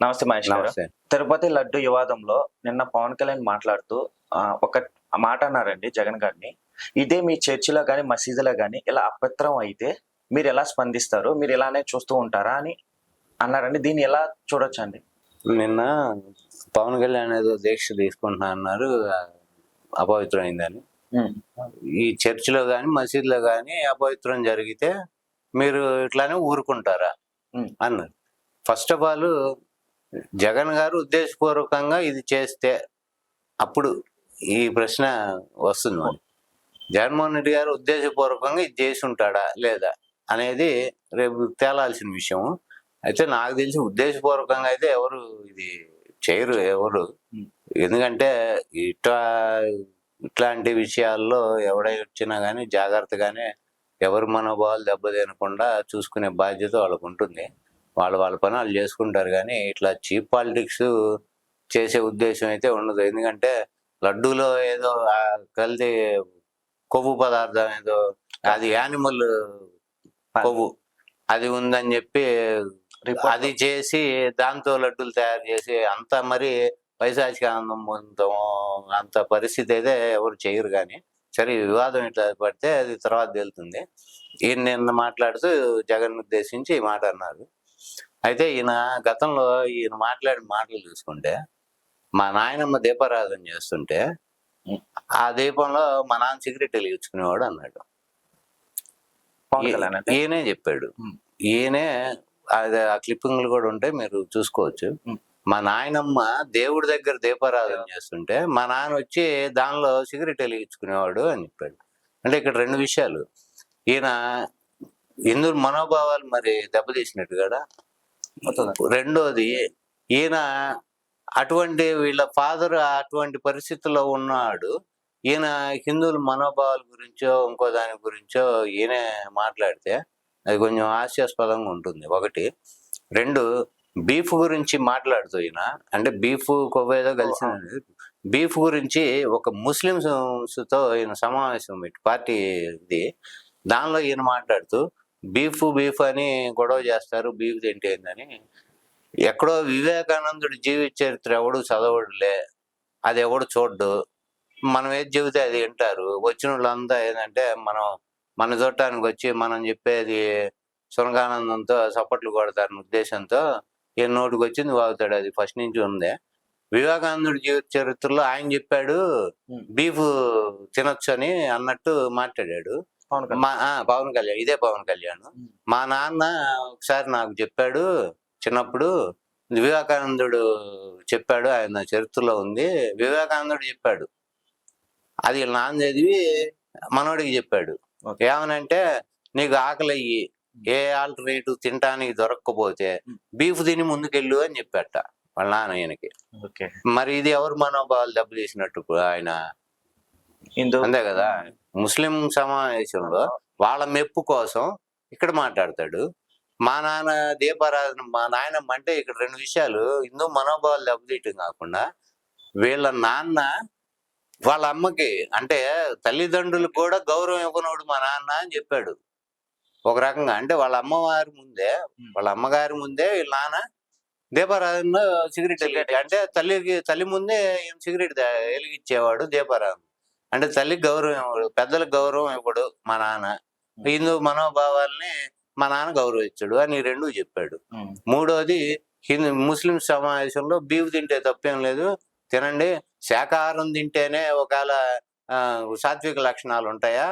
నమస్తే మహేష్ గారు. నమస్తే. తిరుపతి లడ్డు వివాదంలో నిన్న పవన్ కళ్యాణ్ మాట్లాడుతూ ఒక మాట అన్నారండి జగన్ గారిని. ఇదే మీ చర్చిలో కానీ మసీదులో కానీ ఇలా అపత్రం అయితే మీరు ఎలా స్పందిస్తారు? మీరు ఇలానే చూస్తూ ఉంటారా అని అన్నారండి. దీన్ని ఎలా చూడొచ్చండి? నిన్న పవన్ కళ్యాణ్ ఏదో దీక్ష తీసుకుంటున్నా అన్నారు. అపవిత్రమైందని. ఈ చర్చిలో కానీ మసీదులో కానీ అపవిత్రం జరిగితే మీరు ఇట్లానే ఊరుకుంటారా. అన్నారు. ఫస్ట్ ఆఫ్ ఆల్ జగన్ గారు ఉద్దేశపూర్వకంగా ఇది చేస్తే అప్పుడు ఈ ప్రశ్న వస్తుంది మరి. జగన్మోహన్ రెడ్డి గారు ఉద్దేశపూర్వకంగా ఇది చేసి ఉంటాడా లేదా అనేది రేపు తేలాల్సిన విషయం. అయితే నాకు తెలిసి ఉద్దేశపూర్వకంగా అయితే ఎవరు ఇది చేయరు ఎవరు. ఎందుకంటే ఇట్లా ఇట్లాంటి విషయాల్లో ఎవడై వచ్చినా కానీ జాగ్రత్తగానే ఎవరి మనోభావాలు దెబ్బతినకుండా చూసుకునే బాధ్యత వాళ్ళకు ఉంటుంది వాళ్ళు వాళ్ళ పని వాళ్ళు చేసుకుంటారు కానీ ఇట్లా చీప్ పాలిటిక్స్ చేసే ఉద్దేశం అయితే ఉండదు. ఎందుకంటే లడ్డూలో ఏదో కల్తీ కొవ్వు పదార్థం ఏదో అది యానిమల్ కొవ్వు అది ఉందని చెప్పి అది చేసి దాంతో లడ్డూలు తయారు చేసి అంత మరి పైశాచిక ఆనందం పొందుతాం అంత పరిస్థితి అయితే ఎవరు చేయరు కానీ సరే వివాదం ఇట్లా పడితే అది తర్వాత తేలుతుంది. ఈయన నిన్న మాట్లాడుతూ జగన్ ఉద్దేశించి ఈ మాట అన్నారు. అయితే ఈయన గతంలో ఈయన మాట్లాడిన మాటలు చూసుకుంటే మా నాయనమ్మ దీపారాధన చేస్తుంటే ఆ దీపంలో మా నాన్న సిగరెట్ వెలిగించుకునేవాడు అన్నాడు. ఈయనే చెప్పాడు. ఈయనే అది ఆ క్లిప్పింగ్లు కూడా ఉంటాయి మీరు చూసుకోవచ్చు. మా నాయనమ్మ దేవుడి దగ్గర దీపారాధన చేస్తుంటే మా నాన్న వచ్చి దానిలో సిగరెట్ వెలిగించుకునేవాడు అని చెప్పాడు. అంటే ఇక్కడ రెండు విషయాలు. ఈయన హిందూ మనోభావాలు మరి దెబ్బతీసినట్టు కదా. రెండోది ఈయన అటువంటి వీళ్ళ ఫాదర్ అటువంటి పరిస్థితుల్లో ఉన్నాడు. ఈయన హిందువుల మనోభావాల గురించో ఇంకో దాని గురించో ఈయనే మాట్లాడితే అది కొంచెం హాస్యాస్పదంగా ఉంటుంది. ఒకటి. రెండు బీఫ్ గురించి మాట్లాడుతూ ఈయన. అంటే బీఫ్ కొవ్వేదో కలిసింది బీఫ్ గురించి ఒక ముస్లింస్తో ఈయన సమావేశం పెట్టి పార్టీ ఇది దానిలో ఈయన మాట్లాడుతూ బీఫ్ బీఫ్ అని గొడవ చేస్తారు బీఫ్ తింటే ఏందని ఎక్కడో వివేకానందుడి జీవిత చరిత్ర ఎవడు చదవడులే అది ఎవడు చూడ్డు. మనం ఏది చెబితే అది వింటారు. వచ్చిన వాళ్ళంతా ఏంటంటే మనం మన చూడటానికి వచ్చి మనం చెప్పేది సునకానందంతో చప్పట్లు కొడతారని ఉద్దేశంతో ఈ నోటికి వచ్చింది వాగుతాడు అది ఫస్ట్ నుంచి ఉంది. వివేకానందుడి జీవిత చరిత్రలో ఆయన చెప్పాడు. బీఫ్ తినొచ్చు అని అన్నట్టు మాట్లాడాడు. మా ఆ, పవన్ కళ్యాణ్ ఇదే పవన్ కళ్యాణ్. మా నాన్న ఒకసారి నాకు చెప్పాడు చిన్నప్పుడు వివేకానందుడు చెప్పాడు ఆయన చరిత్రలో ఉంది. వివేకానందుడు చెప్పాడు. అది నాన్న చదివి మనోడికి చెప్పాడు. ఓకే. ఏమనంటే నీకు ఆకలి అయ్యి ఏ ఆల్టర్నేటివ్ తినటానికి దొరకకపోతే. బీఫ్ తిని ముందుకెళ్ళు అని చెప్పాట వాళ్ళ నాన్న ఈయనకి. ఓకే. మరి ఇది ఎవరు మనోభావాలు దెబ్బతీసినట్టు ఆయన అంతే కదా. ముస్లిం సమావేశంలో వాళ్ళ మెప్పు కోసం ఇక్కడ మాట్లాడతాడు. మా నాన్న దీపారాధన మా నాయనమ్మ అంటే ఇక్కడ రెండు విషయాలు హిందూ మనోభావాలు దెబ్బతీయటం కాకుండా వీళ్ళ నాన్న వాళ్ళ అమ్మకి అంటే తల్లిదండ్రులకు కూడా గౌరవం ఇవ్వనోడు మా నాన్న అని చెప్పాడు. ఒక రకంగా అంటే వాళ్ళ అమ్మవారి ముందే వాళ్ళ అమ్మగారి ముందే వీళ్ళ నాన్న దీపారాధనలో సిగరెట్ వెలిగించాడు అంటే తల్లికి తల్లి ముందే సిగరెట్ వెలిగించేవాడు దీపారాధన. అంటే తల్లికి గౌరవం ఇవ్వడు పెద్దలకు గౌరవం ఇవ్వడు మా నాన్న. హిందూ మనోభావాల్ని మా నాన్న గౌరవించాడు అని రెండు చెప్పాడు. మూడోది హిందూ ముస్లిం సమావేశంలో బీఫ్ తింటే తప్పేం లేదు. తినండి. శాకాహారం తింటేనే ఒకవేళ ఆ, సాత్విక లక్షణాలు ఉంటాయా?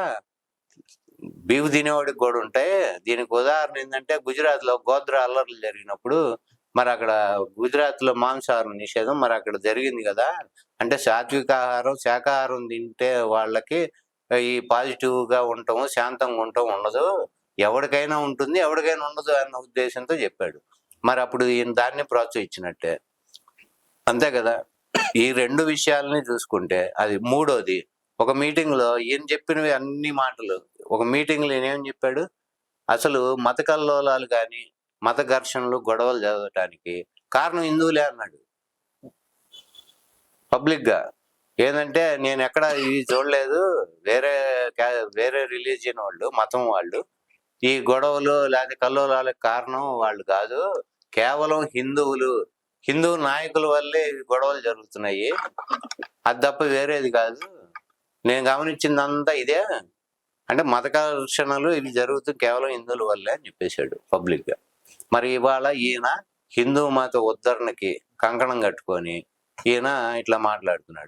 బీఫ్ తినేవాడికి కూడా ఉంటాయి. దీనికి ఉదాహరణ ఏంటంటే గుజరాత్లో గోత్ర అల్లర్లు జరిగినప్పుడు మరి అక్కడ గుజరాత్లో మాంసాహారం నిషేధం మరి అక్కడ జరిగింది కదా. అంటే సాత్విక ఆహారం శాకాహారం తింటే వాళ్ళకి ఈ పాజిటివ్గా ఉండటం శాంతంగా ఉండటం ఉండదు. ఎవరికైనా ఉంటుంది ఎవరికైనా ఉండదు అన్న ఉద్దేశంతో చెప్పాడు. మరి అప్పుడు ఈయన దాన్ని ప్రోత్సహించినట్టే. అంతే కదా. ఈ రెండు విషయాలని చూసుకుంటే అది మూడోది. ఒక మీటింగ్లో ఈయన చెప్పినవి అన్ని మాటలు. ఒక మీటింగ్లో ఈయన ఏం చెప్పాడు? అసలు మత కల్లోలాలు కానీ మత ఘర్షణలు గొడవలు చదవటానికి కారణం హిందువులే అన్నాడు. పబ్లిక్గా. ఏంటంటే నేను ఎక్కడ ఇది చూడలేదు. వేరే వేరే రిలీజియన్ వాళ్ళు మతం వాళ్ళు ఈ గొడవలు లేదా కల్లోలాలకు కారణం వాళ్ళు కాదు. కేవలం హిందువులు. హిందూ నాయకుల వల్లే గొడవలు జరుగుతున్నాయి. అది తప్ప వేరేది కాదు. నేను గమనించిందంతా ఇదే. అంటే మత కర్షణలు ఇవి జరుగుతూ కేవలం హిందువుల వల్లే అని చెప్పేశాడు పబ్లిక్గా. మరి ఇవాళ ఈయన హిందూ మత ఉద్ధరణకి కంకణం కట్టుకొని ఈయన ఇట్లా మాట్లాడుతున్నాడు.